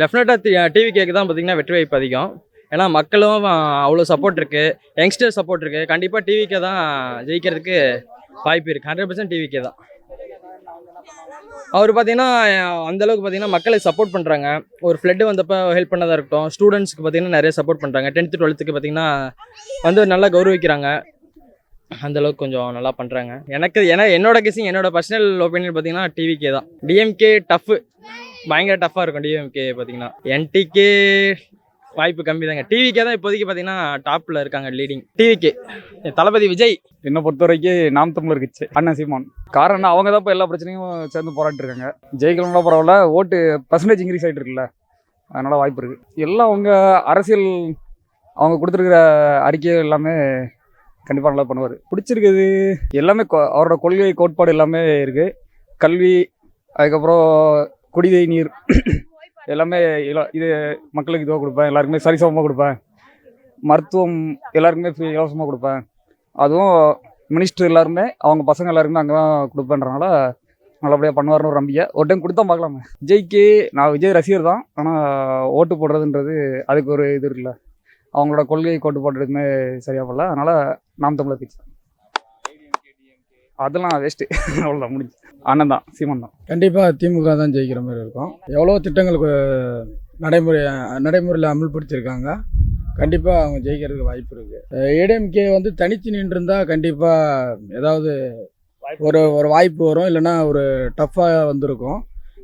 டெஃபினட்டாக டிவி கேக்கு தான் பார்த்தீங்கன்னா வெற்றி வாய்ப்பு அதிகம். ஏன்னா மக்களும் அவ்வளோ சப்போர்ட் இருக்குது யங்ஸ்டர் சப்போர்ட் இருக்குது கண்டிப்பாக டிவிக்கே தான் ஜெயிக்கிறதுக்கு வாய்ப்பு இருக்குது ஹண்ட்ரட் பர்சன்ட் டிவிக்கே தான். அவர் பார்த்தீங்கன்னா அந்தளவுக்கு பார்த்தீங்கன்னா மக்களுக்கு சப்போர்ட் பண்ணுறாங்க ஒரு ஃப்ளட்டு வந்தப்போ ஹெல்ப் பண்ணதாக இருக்கட்டும். ஸ்டூடெண்ட்ஸ்க்கு பார்த்தீங்கன்னா நிறைய சப்போர்ட் பண்ணுறாங்க டென்த்து டுவெல்த்துக்கு பார்த்தீங்கன்னா வந்து நல்லா கௌரவிக்கிறாங்க. அந்த அளவுக்கு கொஞ்சம் நல்லா பண்ணுறாங்க எனக்கு ஏன்னா என்னோட கெஸிங் என்னோட பர்சனல் ஒப்பீனியன் பார்த்தீங்கன்னா டிவிக்கே தான். டிஎம்கே டஃப்பு பயங்கர டஃப்பாக இருக்கும் டிஎம்கே பார்த்தீங்கன்னா என்டிகே வாய்ப்பு கம்மி தாங்க டிவிக்கே தான் இப்போதைக்கு பார்த்தீங்கன்னா டாப்பில் இருக்காங்க லீடிங் டிவிக்கு தளபதி விஜய். என்னை பொறுத்த வரைக்கும் நாம் தமிழர் கட்சி அண்ணன் சீமான். காரணம் அவங்க தான் இப்போ எல்லா பிரச்சனையும் சேர்ந்து போராட்டிருக்காங்க ஜெயிக்கலாம் பரவாயில்ல ஓட்டு பர்சன்டேஜ் இன்க்ரீஸ் ஆகிட்டு இருக்குல்ல. அதனால் வாய்ப்பு இருக்குது எல்லாம் அவங்க அரசியல் அவங்க கொடுத்துருக்குற அறிக்கை எல்லாமே கண்டிப்பாக நல்லா பண்ணுவார். பிடிச்சிருக்குது. எல்லாமே கொ- அவரோட கொள்கை கோட்பாடு எல்லாமே இருக்குது கல்வி அதுக்கப்புறம் குடிதை நீர். எல்லாமே இது மக்களுக்கு இதுவாக கொடுப்பேன். எல்லாருக்குமே சரிசமமாக கொடுப்பேன். மருத்துவம் எல்லாருக்குமே ஃப்ரீ இலவசமாக கொடுப்பேன். அதுவும் மினிஸ்டர் எல்லாருமே அவங்க பசங்க எல்லாருமே அங்கே தான் கொடுப்பேன்றனால நல்லபடியாக பண்ணுவார்னு ஒரு நம்பிக்கை. ஒரு டைம் கொடுத்தா பார்க்கலாமே. விஜய்க்கு நான் விஜய் ரசிகர் தான். ஆனால் ஓட்டு போடுறதுன்றது அதுக்கு ஒரு இது இருக்குல்ல அவங்களோட கொள்கை கோட்டு போடுறதுமே சரியாக போடல. அதனால் நாம் தமிழர் கட்சி தான். அதெல்லாம் வேஸ்ட்டு அவ்வளோதான் முடிஞ்சு. அண்ணன் தான் சீமன் தான். கண்டிப்பாக திமுக தான் ஜெயிக்கிற மாதிரி இருக்கும். எவ்வளோ திட்டங்களுக்கு நடைமுறை நடைமுறையில் அமல்படுத்தியிருக்காங்க. கண்டிப்பாக அவங்க ஜெயிக்கிறதுக்கு வாய்ப்பு இருக்குது ஏடிஎம்கே வந்து தனித்து நின்றுருந்தா கண்டிப்பாக ஏதாவது ஒரு ஒரு வாய்ப்பு வரும். இல்லைன்னா ஒரு டஃப்பாக வந்திருக்கும்.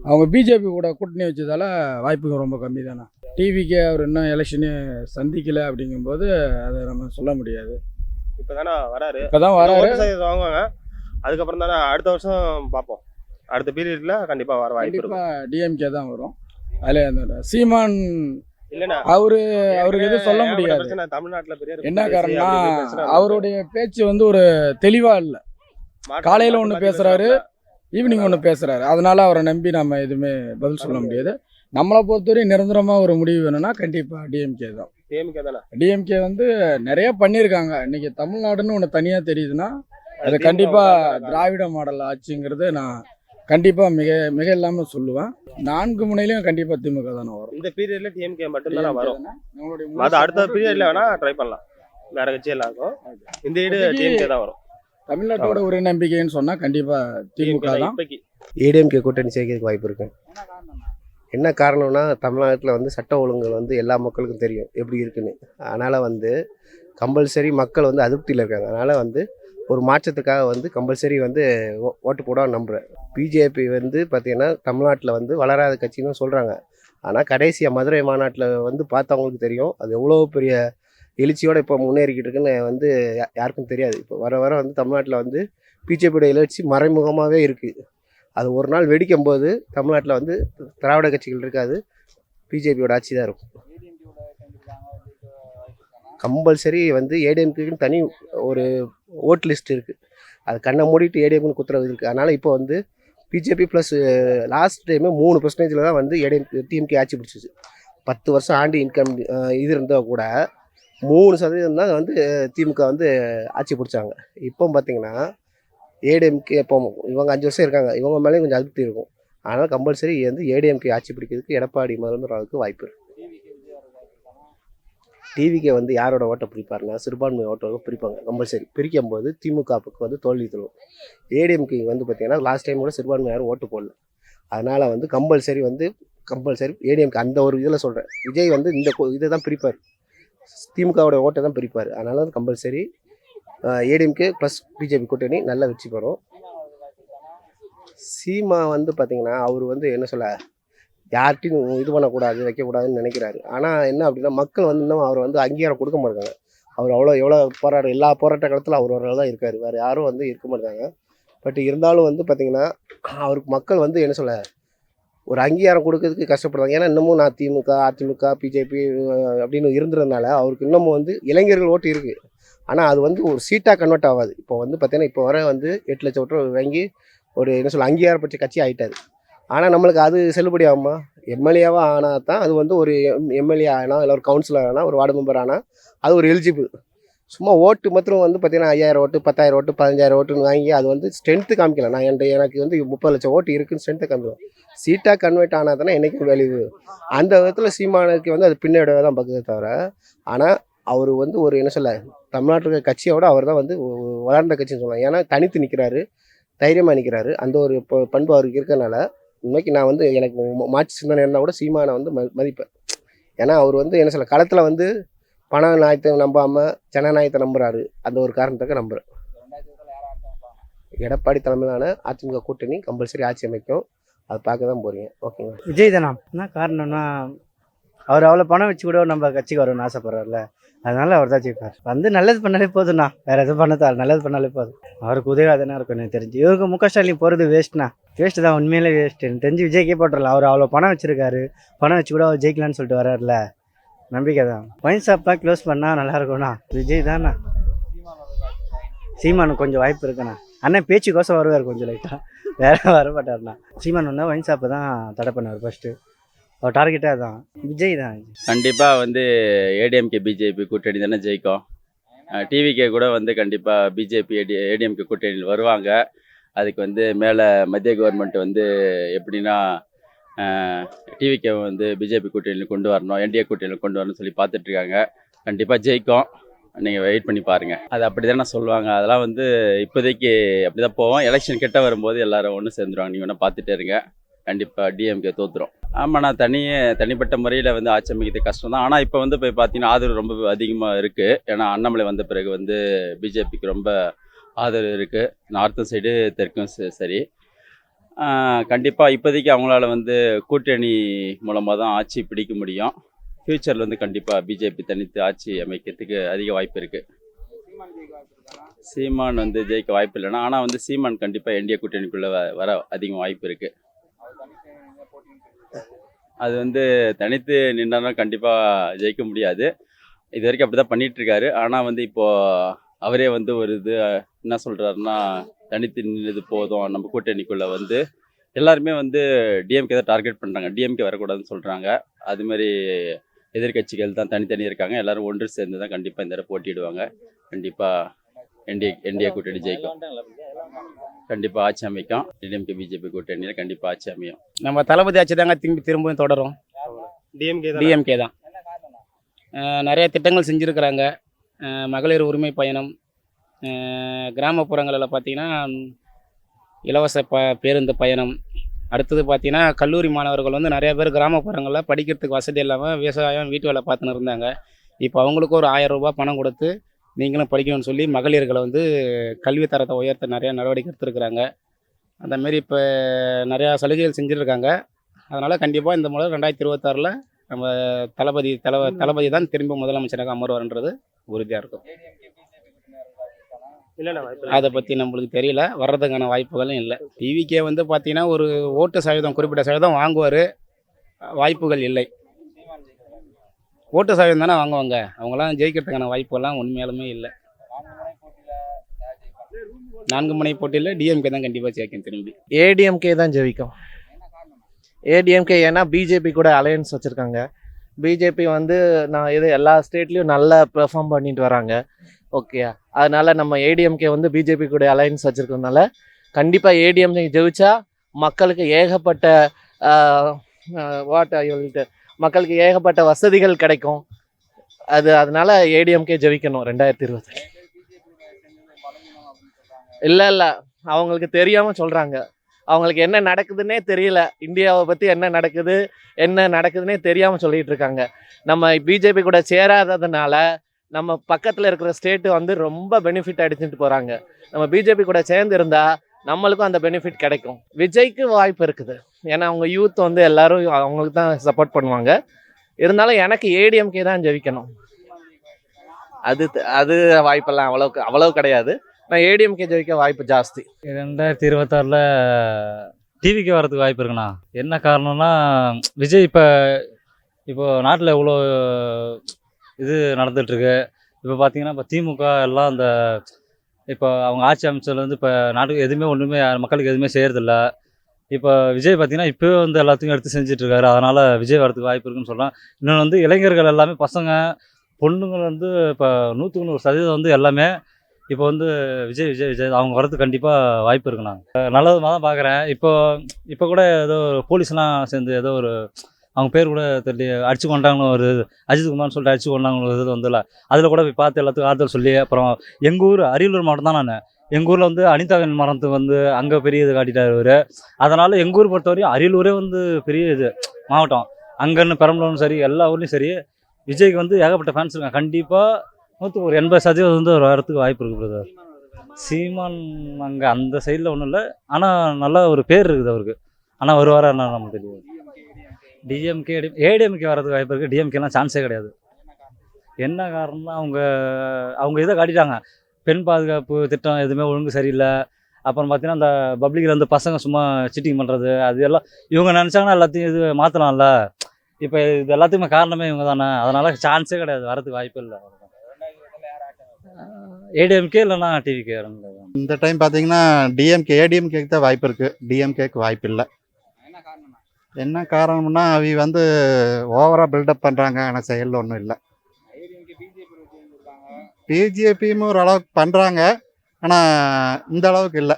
அவங்க பிஜேபி கூட கூட்டணி வச்சதால வாய்ப்புகள் ரொம்ப கம்மி தானே. டிவிக்கு அவர் இன்னும் எலெக்ஷனு சந்திக்கலை அப்படிங்கும்போது அதை நம்ம சொல்ல முடியாது. இப்போ தானே வராரு. இப்போ தான் வர ஓட்டு சதவீதம் வாங்குவாங்க. அதுக்கப்புறம் தானே அடுத்த வருஷம் பார்ப்போம். அடுத்த பீரியட்ல கண்டிப்பா வர வாய்ப்பு இருக்கும். டிஎம்கே தான் வரும். அதில் அந்த சீமான் இல்லைண்ணா. அவரு அவருக்கு எதுவும் சொல்ல முடியாது. தமிழ்நாட்டுல பெரிய என்ன காரணம்னா அவருடைய பேச்சு வந்து ஒரு தெளிவா இல்ல. காலையில மாத்தி பேசுறாரு. ஈவினிங் ஒன்று பேசுறாரு. அதனால அவரை நம்பி நம்ம எதுவுமே பதில் சொல்ல முடியாது. நம்மளை பொறுத்தவரை நிரந்தரமா ஒரு முடிவு வேணும்னா கண்டிப்பா டிஎம்கே தான். தானே? டிஎம்கே வந்து நிறைய பண்ணியிருக்காங்க. இன்னைக்கு தமிழ்நாடுன்னு ஒன்று தனியா தெரியுதுன்னா அது திமுக கண்டிப்பா வந்தாங்க. திராவிட மாடல் ஆட்சிங்கிறது நான் கண்டிப்பா மிக மிக இல்லாம சொல்லுவேன். நான்கு முனையிலையும் கண்டிப்பா திமுக தானே வரும். இந்த பீரியட்ல டிஎம்கே மட்டும் தானே? வரும் அது அடுத்த பீரியட்ல வேணா ட்ரை பண்ணலாம். வேற கட்சி எல்லாம் இருக்கும். இந்த இப்போதைக்கு டிஎம்கே தான் வரும். தமிழ்நாட்டோட ஒரு நம்பிக்கைன்னு சொன்னா கண்டிப்பா திமுக தான் ஏடிஎம்கே கூட்டணி சேர்க்கறதுக்கு வாய்ப்பு இருக்கு. என்ன காரணம்னா? தமிழ்நாட்டில் வந்து சட்ட ஒழுங்குகள் வந்து எல்லா மக்களுக்கும் தெரியும் எப்படி இருக்குன்னு. அதனால் வந்து கம்பல்சரி மக்கள் வந்து அதிருப்தியில் இருக்காங்க. அதனால் வந்து ஒரு மாற்றத்துக்காக வந்து கம்பல்சரி வந்து ஓ- ஓட்டு போட நம்புகிறேன் பிஜேபி வந்து பார்த்திங்கன்னா தமிழ்நாட்டில் வந்து வளராத கட்சின்னு சொல்கிறாங்க ஆனால் கடைசியாக மதுரை மாநாட்டில் வந்து பார்த்தவங்களுக்கு தெரியும். அது எவ்வளோ பெரிய எழுச்சியோடு இப்போ முன்னேறிக்கிட்டு இருக்குன்னு வந்து யா- யாருக்கும் தெரியாது. இப்போ வர வர வந்து தமிழ்நாட்டில் வந்து பிஜேபியோட எழுச்சி மறைமுகமாகவே இருக்குது அது ஒரு நாள் வெடிக்கும் போது தமிழ்நாட்டில் வந்து திராவிட கட்சிகள் இருக்காது. பிஜேபியோட ஆட்சி தான் இருக்கும். கம்பல்சரி வந்து ஏடிஎம்கேன்னு தனி ஒரு ஓட் லிஸ்ட் இருக்குது அது கண்ணை மூடிட்டு ஏடிஎம்னு குத்துறது இருக்குது அதனால் இப்போ வந்து பிஜேபி ப்ளஸ் லாஸ்ட் டைமே மூணு பர்சன்டேஜில் தான் வந்து ஏடிஎம் டிஎம்கே ஆட்சி பிடிச்சிச்சு. பத்து வருஷம் ஆண்டு இன்கம் இது இருந்தால் கூட மூணு சதவீதம் தான் வந்து திமுக வந்து ஆட்சி பிடிச்சாங்க. இப்போ பார்த்தீங்கன்னா ஏடிஎம்கே இப்போ இவங்க அஞ்சு வருஷம் இருக்காங்க. இவங்க மேலேயும் கொஞ்சம் அதிருப்தி இருக்கும். அதனால் கம்பல்சரி வந்து ஏடிஎம்கே ஆட்சி பிடிக்கிறதுக்கு எடப்பாடி முதல்வராவுக்கு வாய்ப்பு இருக்குது டிவிக்கு வந்து யாரோட ஓட்டை பிரிப்பாருன்னா சிறுபான்மை ஓட்டை பிரிப்பாங்க கம்பல்சரி பிரிக்கும் போது திமுகவுக்கு வந்து தோல்வி தரும். ஏடிஎம்கே வந்து பார்த்தீங்கன்னா லாஸ்ட் டைம் கூட சிறுபான்மை யாரும் ஓட்டு போடல. அதனால் வந்து கம்பல்சரி வந்து கம்பல்சரி ஏடிஎம்கே அந்த ஒரு இதில் சொல்கிறேன் விஜய் வந்து இந்த இதை தான் பிரிப்பார். திமுகவோட ஓட்டை தான் பிரிப்பார். அதனால வந்து கம்பல்சரி ஏடிஎம்கே ப்ளஸ் பிஜேபி கூட்டணி நல்லா வெற்றி பெறும். சீமா வந்து பார்த்தீங்கன்னா அவர் வந்து என்ன சொல்ல யார்கிட்டையும் இது பண்ணக்கூடாது வைக்கக்கூடாதுன்னு நினைக்கிறாரு. ஆனால் என்ன அப்படின்னா மக்கள் வந்து இன்னும் அவர் வந்து அங்கீகாரம் கொடுக்க மாட்டாங்க. அவர் அவ்வளோ எவ்வளோ போராட எல்லா போராட்ட காலத்தில் அவர் ஒரு தான் இருக்கார். வேறு யாரும் வந்து இருக்க மாட்டாங்க. பட் இருந்தாலும் வந்து பார்த்திங்கன்னா அவருக்கு மக்கள் வந்து என்ன சொல்ல ஒரு அங்கீகாரம் கொடுக்கறதுக்கு கஷ்டப்படுறாங்க. ஏன்னா இன்னமும் நான் திமுக அதிமுக பிஜேபி அப்படின்னு இருந்ததுனால அவருக்கு இன்னமும் வந்து இளைஞர்கள் ஓட்டு இருக்குது ஆனால் அது வந்து ஒரு சீட்டாக கன்வெர்ட் ஆகாது. இப்போ வந்து பார்த்தீங்கன்னா இப்போ வர வந்து எட்டு லட்சம் ஓட்டு வாங்கி ஒரு என்ன சொல்ல அங்கீகாரப்பட்ட கட்சி ஆகிட்டாரு ஆனால் நம்மளுக்கு அது செல்லுபடி ஆகுமா? எம்எல்ஏவாக ஆனால் தான் அது வந்து ஒரு எம்எல்ஏ ஆனால் இல்லை ஒரு கவுன்சிலர் ஆனால் ஒரு வார்டு மெம்பர் ஆனால் அது ஒரு எலிஜிபிள் சும்மா ஓட்டு மாத்திரம் வந்து பார்த்தீங்கன்னா ஐயாயிரம் ஓட்டு பத்தாயிரம் ஓட்டு பதினஞ்சாயிரம் ஓட்டுன்னு வாங்கி அது வந்து ஸ்ட்ரென்த்து காமிக்கல. நான் என் எனக்கு வந்து முப்பது லட்சம் ஓட்டு இருக்குன்னு ஸ்ட்ரென்த்தை காமிக்கலாம் சீட்டாக கன்வெர்ட் ஆனால் தானே என்றைக்கும் வேல்யூ அந்த விதத்தில் சீமானுக்கு வந்து அது பின்னடைவை தான் பக்குதே தவிர ஆனால் அவர் வந்து ஒரு என்ன சொல்ல தமிழ்நாட்டில் கட்சியோட அவர் தான் வந்து வளர்ந்த கட்சின்னு சொல்லலாம். ஏன்னா தனித்து நிற்கிறாரு தைரியமாக நிற்கிறாரு அந்த ஒரு ப- பண்பு அவருக்கு இருக்கிறனால இன்னைக்கு நான் வந்து எனக்கு மா- மாற்று சிந்தனை இருந்தால் கூட சீமானை வந்து ம மதிப்பேன். ஏன்னா அவர் வந்து என்ன சொல்ல களத்தில் வந்து பண நாயத்தை நம்பாமல் ஜனநாயகத்தை நம்புறாரு. அந்த ஒரு காரணத்துக்கு நம்புகிறேன் எடப்பாடி தலைமையிலான அதிமுக கூட்டணி கம்பல்சரி ஆட்சி அமைக்கும். அதை பார்க்க தான் போகிறீங்க ஓகேங்களா விஜய் தானா? என்ன காரணம்னா அவர் அவ்வளோ பணம் வச்சு கூட நம்ம கட்சிக்கு வரணும்னு ஆசைப்படுறாருல. அதனால அவர் தான் ஜெயிப்பார் வந்து நல்லது பண்ணாலே போதும்ண்ணா. வேற எதுவும் பண்ண நல்லது பண்ணாலே போதும். அவருக்கு உதவியாக இருக்கும் எனக்கு தெரிஞ்சு. இவருக்கு முக ஸ்டாலின் போகிறது வேஸ்ட்ண்ணா வேஸ்ட்டு தான் உண்மையிலே வேஸ்ட்டு எனக்கு தெரிஞ்சு விஜய்க்கே போட்டுடலாம். அவர் அவ்வளோ பணம் வச்சிருக்காரு. பணம் வச்சு கூட அவர் ஜெயிக்கலாம்னு சொல்லிட்டு வர்றாருல நம்பிக்கை தான். ஒயின் ஷாப்லாம் க்ளோஸ் பண்ணால் நல்லா இருக்கும்ண்ணா. விஜய் தான்ண்ணா. சீமானுக்கு கொஞ்சம் வாய்ப்பு இருக்குண்ணா. அண்ணன் பேச்சுக்கோசம் வருவார் கொஞ்சம் லைட்டாக வேற வர மாட்டார்ண்ணா சீமான் வந்தால் ஒயின் ஷாப்பை தான் தடை பண்ணார் ஃபஸ்ட்டு டார்கெட்டே அதான். விஜய் தான். கண்டிப்பாக வந்து ஏடிஎம்கே பிஜேபி கூட்டணி தானே ஜெயிக்கும். டிவிகே கூட வந்து கண்டிப்பாக பிஜேபி ஏடி ஏடிஎம்கே கூட்டணியில் வருவாங்க. அதுக்கு வந்து மேலே மத்திய கவர்மெண்ட் வந்து எப்படின்னா டிவிகே வந்து பிஜேபி கூட்டணியில் கொண்டு வரணும் என்டிஏ கூட்டணியில் கொண்டு வரணும்னு சொல்லி பார்த்துட்ருக்காங்க. கண்டிப்பாக ஜெயிக்கும். நீங்கள் வெயிட் பண்ணி பாருங்கள் அது அப்படி தானே சொல்லுவாங்க. அதெல்லாம் வந்து இப்போதைக்கு அப்படி தான் போவோம். எலெக்ஷன் கிட்ட வரும்போது எல்லோரும் ஒன்று சேர்ந்துருவாங்க. நீங்கள் வேணால் பார்த்துட்டே இருங்க. கண்டிப்பாக டிஎம்கே தோற்றுரும் ஆமாம் நான் தனியே தனிப்பட்ட முறையில் வந்து ஆட்சி அமைக்கிறது கஷ்டம் தான் ஆனால் இப்போ வந்து இப்போ பார்த்தீங்கன்னா ஆதரவு ரொம்ப அதிகமாக இருக்குது ஏன்னா அண்ணாமலை வந்த பிறகு வந்து பிஜேபிக்கு ரொம்ப ஆதரவு இருக்குது நார்த்தும் சைடு தெற்கும் சரி. கண்டிப்பாக இப்போதைக்கு அவங்களால வந்து கூட்டணி மூலமாக தான் ஆட்சி பிடிக்க முடியும். ஃப்யூச்சரில் வந்து கண்டிப்பாக பிஜேபி தனித்து ஆட்சி அமைக்கிறதுக்கு அதிக வாய்ப்பு இருக்குது சீமான் வந்து ஜெயிக்க வாய்ப்பு இல்லைன்னா ஆனால் வந்து சீமான் கண்டிப்பாக என்டிஏ கூட்டணிக்குள்ளே வர அதிகம் வாய்ப்பு இருக்குது அது வந்து தனித்து நின்றாலும் கண்டிப்பாக ஜெயிக்க முடியாது. இது வரைக்கும் அப்படி தான் பண்ணிகிட்ருக்காரு இருக்காரு ஆனால் வந்து இப்போது அவரே வந்து ஒரு இது என்ன சொல்கிறாருன்னா தனித்து நின்றது போதும். நம்ம கூட்டணிக்குள்ளே வந்து எல்லாருமே வந்து டிஎம்கே தான் டார்கெட் பண்ணுறாங்க டிஎம்கே வரக்கூடாதுன்னு சொல்கிறாங்க அதுமாரி எதிர்க்கட்சிகள் தான் தனித்தனி இருக்காங்க. எல்லோரும் ஒன்று சேர்ந்து தான் கண்டிப்பாக இந்த தடவை போட்டியிடுவாங்க. கண்டிப்பாக என்டிஏ என்டிஏ கூட்டணி ஜெயிக்கும். கண்டிப்பாக ஆட்சி அமைக்கும். டிஎம்கே பிஜேபி கூட்டணியில் கண்டிப்பாக ஆட்சி அமையும். நம்ம தளபதி ஆட்சி தாங்க திரும்பி திரும்பவும் தொடரும். டிஎம்கே தான்? டிஎம்கே தான். நிறைய திட்டங்கள் செஞ்சுருக்கிறாங்க. மகளிர் உரிமை பயணம். கிராமப்புறங்களில் பார்த்தீங்கன்னா இலவச ப பேருந்து பயணம். அடுத்தது பார்த்தீங்கன்னா கல்லூரி மாணவர்கள் வந்து நிறைய பேர் கிராமப்புறங்களில் படிக்கிறதுக்கு வசதி இல்லாமல் விவசாயம் வீட்டு வேலை பார்த்துன்னு இருந்தாங்க. இப்போ அவங்களுக்கு ஒரு ஆயிரம் ரூபாய் பணம் கொடுத்து நீங்களும் படிக்கணும்னு சொல்லி மகளிர்களை வந்து கல்வி தரத்தை உயர்த்த நிறைய நடவடிக்கை எடுத்துருக்குறாங்க. அந்த மாரி இப்போ நிறையா சலுகைகள் செஞ்சுருக்காங்க. அதனால் கண்டிப்பாக இந்த முறை ரெண்டாயிரத்தி இருபத்தாறில் நம்ம தளபதி தளப தளபதி தான் திரும்ப முதலமைச்சராக அமர்வார்ன்றது உறுதியாக இருக்கும். அதை பற்றி நம்மளுக்கு தெரியல. வர்றதுக்கான வாய்ப்புகளும் இல்லை. டிவிக்கே வந்து பார்த்தீங்கன்னா ஒரு ஓட்டு சதவீதம் குறிப்பிட்ட சதவீதம் வாங்குவார். வாய்ப்புகள் இல்லை. ஓட்டு சாயம் தானே வாங்குவாங்க? அவங்களாம் ஜெயிக்கிறதுக்கான வாய்ப்புகள்லாம் உண்மையாலுமே இல்லை. நான்கு முனை போட்டியில் டிஎம்கே தான் கண்டிப்பாக ஜெயிக்கும் திரும்பி. ஏடிஎம்கே தான் ஜெயிக்கும். ஏடிஎம்கே ஏன்னா பிஜேபி கூட அலையன்ஸ் வச்சுருக்காங்க. பிஜேபி வந்து நான் இது எல்லா ஸ்டேட்லேயும் நல்லா பெர்ஃபார்ம் பண்ணிட்டு வராங்க. ஓகே அதனால் நம்ம ஏடிஎம்கே வந்து பிஜேபி கூட அலையன்ஸ் வச்சுருக்கறதுனால கண்டிப்பாக ஏடிஎம்கே ஜெயிச்சா மக்களுக்கு ஏகப்பட்ட வாட் ஐ மக்களுக்கு ஏகப்பட்ட வசதிகள் கிடைக்கும். அது அதனால ஏடிஎம்கே ஜெயிக்கணும் ரெண்டாயிரத்தி இருபத்தி இல்லை இல்லை. அவங்களுக்கு தெரியாமல் சொல்கிறாங்க அவங்களுக்கு என்ன நடக்குதுன்னே தெரியல. இந்தியாவை பற்றி என்ன நடக்குது என்ன நடக்குதுன்னே தெரியாமல் சொல்லிகிட்டு இருக்காங்க. நம்ம பிஜேபி கூட சேராததுனால நம்ம பக்கத்தில் இருக்கிற ஸ்டேட்டு வந்து ரொம்ப பெனிஃபிட் அடிச்சுட்டு போகிறாங்க நம்ம பிஜேபி கூட சேர்ந்து இருந்தால் நம்மளுக்கும் அந்த பெனிஃபிட் கிடைக்கும். விஜய்க்கு வாய்ப்பு இருக்குது. ஏன்னா அவங்க யூத் வந்து எல்லாரும் அவங்களுக்கு தான் சப்போர்ட் பண்ணுவாங்க. இருந்தாலும் எனக்கு ஏடிஎம்கே தான் ஜெயிக்கணும். அது அது வாய்ப்பெல்லாம் அவ்வளோ அவ்வளோ கிடையாது. நான் ஏடிஎம்கே ஜெயிக்க வாய்ப்பு ஜாஸ்தி. ரெண்டாயிரத்தி இருபத்தாறில் டிவிக்கு வரதுக்கு வாய்ப்பு இருக்குண்ணா. என்ன காரணம்னா விஜய் இப்போ இப்போ நாட்டில் எவ்வளோ இது நடந்துகிட்ருக்கு இப்போ பார்த்தீங்கன்னா இப்போ திமுக எல்லாம் அந்த இப்போ அவங்க ஆட்சி அமைச்சதுலேருந்து இப்போ நாட்டுக்கு எதுவுமே ஒன்றுமே மக்களுக்கு எதுவுமே செய்கிறதில்ல இப்போ விஜய் பார்த்தீங்கன்னா இப்போவே வந்து எல்லாத்துக்கும் எடுத்து செஞ்சுட்டு இருக்காரு அதனால் விஜய் வரதுக்கு வாய்ப்பு இருக்குன்னு சொல்கிறேன் இன்னொன்று வந்து இளைஞர்கள் எல்லாமே பசங்க பொண்ணுங்கள் வந்து இப்போ நூற்றுக்கு நூறு சதவீதம் வந்து எல்லாமே இப்போ வந்து விஜய் விஜய் விஜய் அவங்க வரது கண்டிப்பாக வாய்ப்பு இருக்குண்ணா நல்லதுமாக தான் பார்க்குறேன் இப்போ இப்போ கூட ஏதோ ஒரு போலீஸ்லாம் சேர்ந்து ஏதோ ஒரு அவங்க பேர் கூட தெரியல அடிச்சு கொண்டாங்கன்னு ஒரு அஜித் குமார்னு சொல்லிட்டு அடிச்சு கொண்டாங்கன்னு ஒரு இது வந்துல அதில் கூட போய் பார்த்து எல்லாத்துக்கும் ஆறுதல் சொல்லி அப்புறம் எங்கள் ஊர் அரியலூர் மாவட்டம் தான் நான். எங்கள் ஊரில் வந்து அனிதாவின் மரத்து வந்து அங்கே பெரிய இது காட்டிட்டார் இவர். அதனால் எங்கள் ஊர் பொறுத்தவரையும் அரியலூரே வந்து பெரிய இது மாவட்டம். அங்கன்னு பெரம்பலூரும் சரி எல்லா ஊர்லேயும் சரி விஜய்க்கு வந்து ஏகப்பட்ட ஃபேன்ஸ் இருக்காங்க. கண்டிப்பாக நூற்றுக்கு ஒரு எண்பது சதவீதம் வந்து ஒரு வரத்துக்கு வாய்ப்பு இருக்குது பிரதர் சீமான் அங்கே அந்த சைடில் ஒன்றும் இல்லை. ஆனால் நல்ல ஒரு பேர் இருக்குது அவருக்கு. ஆனால் வருவாரா என்ன நமக்கு தெரியாது. டிஎம்கே ஏடிஎம்கே வரதுக்கு வாய்ப்பு இருக்குது டிஎம்கேலாம் சான்ஸே கிடையாது. என்ன காரணம்னா அவங்க அவங்க இதை காட்டிட்டாங்க. பெண் பாதுகாப்பு திட்டம் எதுவுமே ஒழுங்கு சரியில்லை. அப்புறம் பார்த்தீங்கன்னா அந்த பப்ளிக்கில் வந்து பசங்க சும்மா சீட்டிங் பண்ணுறது அது எல்லாம் இவங்க நினச்சாங்கன்னா எல்லாத்தையும் இது மாற்றலாம்ல இப்போ இது எல்லாத்துக்குமே காரணமே இவங்க தானே. அதனால் சான்ஸே கிடையாது வரதுக்கு வாய்ப்பு இல்லை. ஏடிஎம்கே இல்லைன்னா டிவிகே இந்த டைம் பார்த்தீங்கன்னா டிஎம்கே ஏடிஎம்கேக்கு தான் வாய்ப்பு இருக்குது டிஎம்கேக்கு வாய்ப்பு இல்லை. என்ன காரணம்னா? அவி வந்து ஓவராக பில்டப் பண்ணுறாங்க ஆனால் செயலில் ஒன்றும் இல்லை. பிஜேபியும் ஓரளவுக்கு பண்ணுறாங்க ஆனால் இந்த அளவுக்கு இல்லை.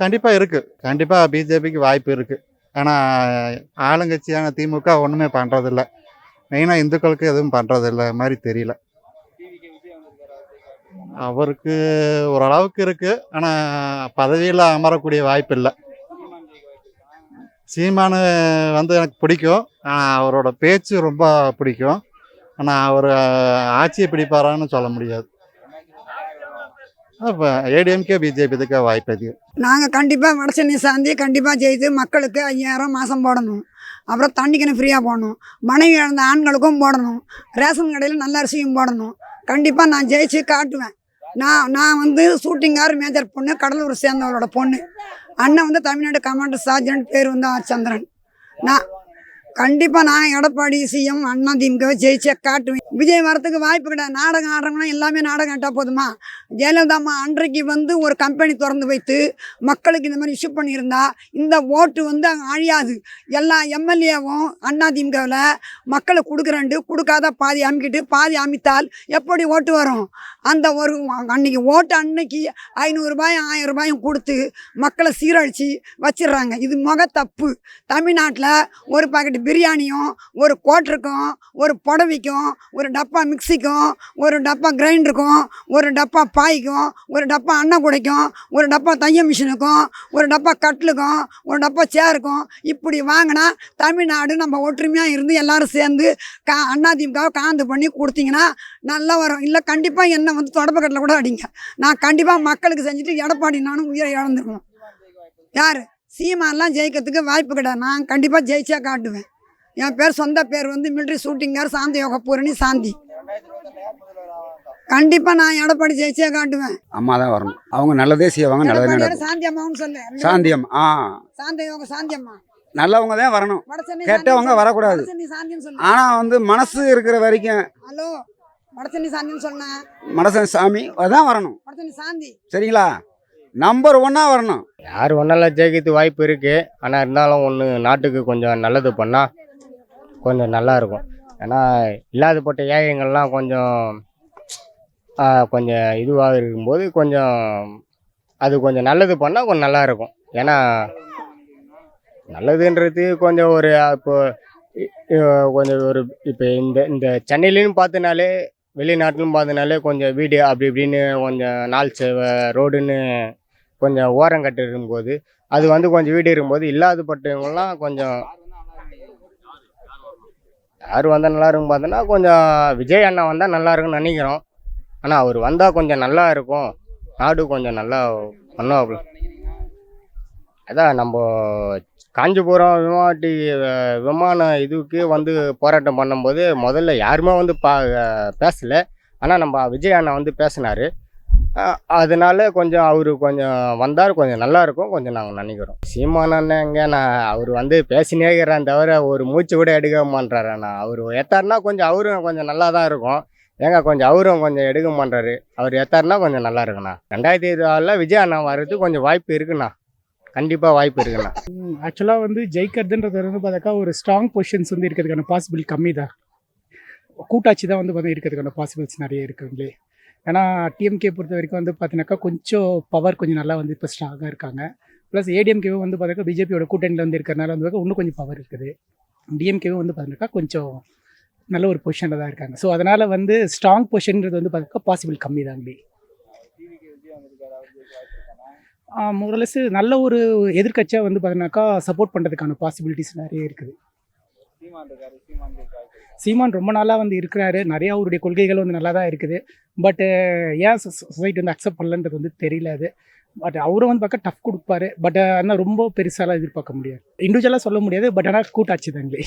கண்டிப்பாக இருக்குது கண்டிப்பாக பிஜேபிக்கு வாய்ப்பு இருக்குது ஆனால் ஆளுங்கட்சியான திமுக ஒன்றுமே பண்ணுறதில்ல மெயினாக இந்துக்களுக்கு எதுவும் பண்ணுறதில்ல மாதிரி தெரியல. அவருக்கு ஓரளவுக்கு இருக்குது ஆனால் பதவியில் அமரக்கூடிய வாய்ப்பு இல்லை. சீமானு வந்து எனக்கு பிடிக்கும். ஆனால் அவரோட பேச்சு ரொம்ப பிடிக்கும். ஆனால் அவர் ஆட்சியை பிடிப்பாரான்னு சொல்ல முடியாது. இப்போ ஏடிஎம்கே பிஜேபி இதுக்கு வாய்ப்பு அதிகம். நாங்கள் கண்டிப்பாக வடசென்னை சாந்தி கண்டிப்பாக செய்து மக்களுக்கு ஐயாயிரம் மாதம் போடணும். அப்புறம் தண்ணிக்கணும் ஃப்ரீயாக போடணும். மனைவி இழந்த ஆண்களுக்கும் போடணும். ரேஷன் கடையில் நல்ல அரிசியும் போடணும். கண்டிப்பாக நான் ஜெயிச்சு காட்டுவேன். நான் நான் வந்து ஷூட்டிங்கார் மேஜர் பொண்ணு கடலூர் சேர்ந்தவளோட பொண்ணு. அண்ணன் வந்து தமிழ்நாடு கமாண்டர் சார்ஜன் பேர் வந்து சந்திரன். நான் கண்டிப்பாக நான் எடப்பாடி சிஎம் அண்ணா திமுகவை ஜெயிச்சே காட்டுவேன். விஜய் வரத்துக்கு வாய்ப்பு கிடையாது. நாடகம் ஆடுறவங்களாம் எல்லாமே நாடகம் ஆட்டா போதுமா? ஜெயலலிதாமா அன்றைக்கு வந்து ஒரு கம்பெனி திறந்து வைத்து மக்களுக்கு இந்த மாதிரி இஷ்யூ பண்ணியிருந்தா இந்த ஓட்டு வந்து அங்கே அழியாது. எல்லா எம்எல்ஏவும் அண்ணா திமுகவில் மக்களுக்கு கொடுக்குறண்டு கொடுக்காத பாதி அமைக்கிட்டு பாதி அமித்தால் எப்படி ஓட்டு வரும்? அந்த ஒரு அன்னைக்கு ஓட்டு அன்னைக்கு ஐநூறுரூபாயும் ஆயிரம் ரூபாயும் கொடுத்து மக்களை சீரழித்து வச்சிடுறாங்க. இது முக தப்பு. தமிழ்நாட்டில் ஒரு பாக்கெட் பிரியாணியும் ஒரு கோட்டருக்கும் ஒரு புடவைக்கும் ஒரு டப்பா மிக்சிக்கும் ஒரு டப்பா கிரைண்டருக்கும் ஒரு டப்பா பாய்க்கும் ஒரு டப்பா அன்னம் குடைக்கும் ஒரு டப்பா தைய மிஷினுக்கும் ஒரு டப்பா கட்டிலுக்கும் ஒரு டப்பா சேருக்கும். இப்படி வாங்கினா தமிழ்நாடு நம்ம ஒற்றுமையாக இருந்து எல்லோரும் சேர்ந்து கா அதிமுகவை காந்து பண்ணி கொடுத்தீங்கன்னா நல்லா வரும். இல்லை கண்டிப்பாக என்னை வந்து தொடப்பக்கட்டில் கூட அடிங்க. நான் கண்டிப்பாக மக்களுக்கு செஞ்சுட்டு எடப்பாடி நானும் உயிரை இழந்துருக்கணும் யார்? சீமான்லாம் ஜெயிக்கிறதுக்கு வாய்ப்பு கிடையாது. நான் கண்டிப்பாக ஜெயிச்சா காட்டுவேன். என் பேர் சொந்த பேர் வந்து மிலிட்ரி ஷூட்டிங்கார் சாந்தி யோக சாந்தி. கண்டிப்பாக நான் எடப்பாடி ஜெயிச்சே காட்டுவேன். அம்மா தான் வரணும். அவங்க நல்லதே செய்வாங்க நல்லதே சாந்தி அம்மாவும் சொல்லு. சாந்தியம் ஆ. சாந்தி யோக சாந்தி அம்மா. நல்லவங்க தான் வரணும். கெட்டவங்க. வரக்கூடாது. ஆனால் வந்து மனசு இருக்கிற வரைக்கும் ஹலோ வடசென்னை சாந்தின்னு சொன்னேன் மனசன் சாமி தான் வரணும். சாந்தி. சரிங்களா? நம்பர் ஒன்னாக வரணும். யார் ஒன்றால் ஜெயிக்கிறதுக்கு வாய்ப்பு இருக்குது ஆனால் இருந்தாலும் ஒன்று நாட்டுக்கு கொஞ்சம் நல்லது பண்ணால் கொஞ்சம் நல்லா இருக்கும். ஏன்னா இல்லாதப்பட்ட ஏழைங்கள்லாம் கொஞ்சம் ஆ, கொஞ்சம் இதுவாக இருக்கும்போது கொஞ்சம் அது கொஞ்சம் நல்லது பண்ணால் கொஞ்சம் நல்லாயிருக்கும். ஏன்னா நல்லதுன்றது கொஞ்சம் ஒரு இப்போ கொஞ்சம் ஒரு இப்போ இந்த இந்த சென்னையிலையும் பார்த்தனாலே வெளிநாட்டிலும் பார்த்தனாலே கொஞ்சம் வீடு அப்படி இப்படின்னு கொஞ்சம் நாள் ரோடுன்னு கொஞ்சம் ஓரங்கட்டு இருக்கும்போது அது வந்து கொஞ்சம் வீடு இருக்கும்போது இல்லாதப்பட்டவங்கலாம் கொஞ்சம் யார் வந்தால் நல்லா இருக்கும் பார்த்தோன்னா கொஞ்சம் விஜய் அண்ணா வந்தால் நல்லா இருக்கும்னு நினைக்கிறோம். ஆனால் அவர் வந்தால் கொஞ்சம் நல்லா இருக்கும். நாடு கொஞ்சம் நல்லா பண்ணுவாப்புல அதான் நம்ம காஞ்சிபுரம் விமாட்டி விமான இதுக்கு வந்து போராட்டம் பண்ணும்போது முதல்ல யாருமே வந்து பா பேசலை. ஆனால் நம்ம விஜய் அண்ணா வந்து பேசினார். அதனால கொஞ்சம் அவர் கொஞ்சம் வந்தார் கொஞ்சம் நல்லா இருக்கும் கொஞ்சம் நாங்கள் நினைக்கிறோம் சீமானங்க நான் அவர் வந்து பேசினே இருக்கிறான் தவிர ஒரு மூச்சு கூட எடுக்க மாட்டாரு அண்ணா. அவர் எத்தாருன்னா கொஞ்சம் அவரும் கொஞ்சம் நல்லா தான் இருக்கும். ஏங்க கொஞ்சம் அவரும் கொஞ்சம் எடுக்க மாட்டாரு அவர் எத்தாருனா கொஞ்சம் நல்லா இருக்குண்ணா. ரெண்டாயிரத்தி இருபதாறில் விஜய் அண்ணா வர்றதுக்கு கொஞ்சம் வாய்ப்பு இருக்குண்ணா. கண்டிப்பாக வாய்ப்பு இருக்குண்ணா. ஆக்சுவலாக வந்து ஜெயிக்கிறதுன்றது வந்து பார்த்தாக்கா ஒரு ஸ்ட்ராங் பொசிஷன்ஸ் வந்து இருக்கிறதுக்கான பாசிபிள் கம்மி தான் கூட்டாட்சி தான் வந்து பார்த்தீங்கன்னா இருக்கிறதுக்கான பாசிபிள்ஸ் நிறைய இருக்குங்களே. ஏன்னா டிஎம்கே பொறுத்த வரைக்கும் வந்து பார்த்தீங்கன்னாக்கா கொஞ்சம் பவர் கொஞ்சம் நல்லா வந்து இப்போ ஸ்ட்ராங்காக இருக்காங்க. ப்ளஸ் ஏடிஎம்கேவும் வந்து பார்த்தாக்கா பிஜேபியோட கூட்டணியில் வந்து இருக்கிறனால வந்து இன்னும் கொஞ்சம் பவர் இருக்குது. டிஎம்கேவும் வந்து பார்த்தீங்கன்னாக்கா கொஞ்சம் நல்ல ஒரு பொசிஷனில் தான் இருக்காங்க. ஸோ அதனால் வந்து ஸ்ட்ராங் பொசிஷன்றது வந்து பார்த்தா பாசிபிள் கம்மி தாங்களே முரலசு நல்ல ஒரு எதிர்க்கட்சியாக வந்து பார்த்தீங்கன்னாக்கா சப்போர்ட் பண்ணுறதுக்கான பாசிபிலிட்டிஸ் நிறைய இருக்குது. சீமான் ரொம்ப நாளாக வந்து இருக்கிறாரு. நிறைய அவருடைய கொள்கைகள் வந்து நல்லா தான் இருக்குது. பட் ஏன் சொசைட்டி வந்து அக்செப்ட் பண்ணலன்றது வந்து தெரியல அது. பட் அவரும் வந்து பார்க்க டஃப் கொடுப்பாரு. பட் ஆனால் ரொம்ப பெருசாலாம் எதிர்பார்க்க முடியாது. இண்டிவிஜுவலாக சொல்ல முடியாது. பட் ஆனால் கூட்டாட்சி தாங்களே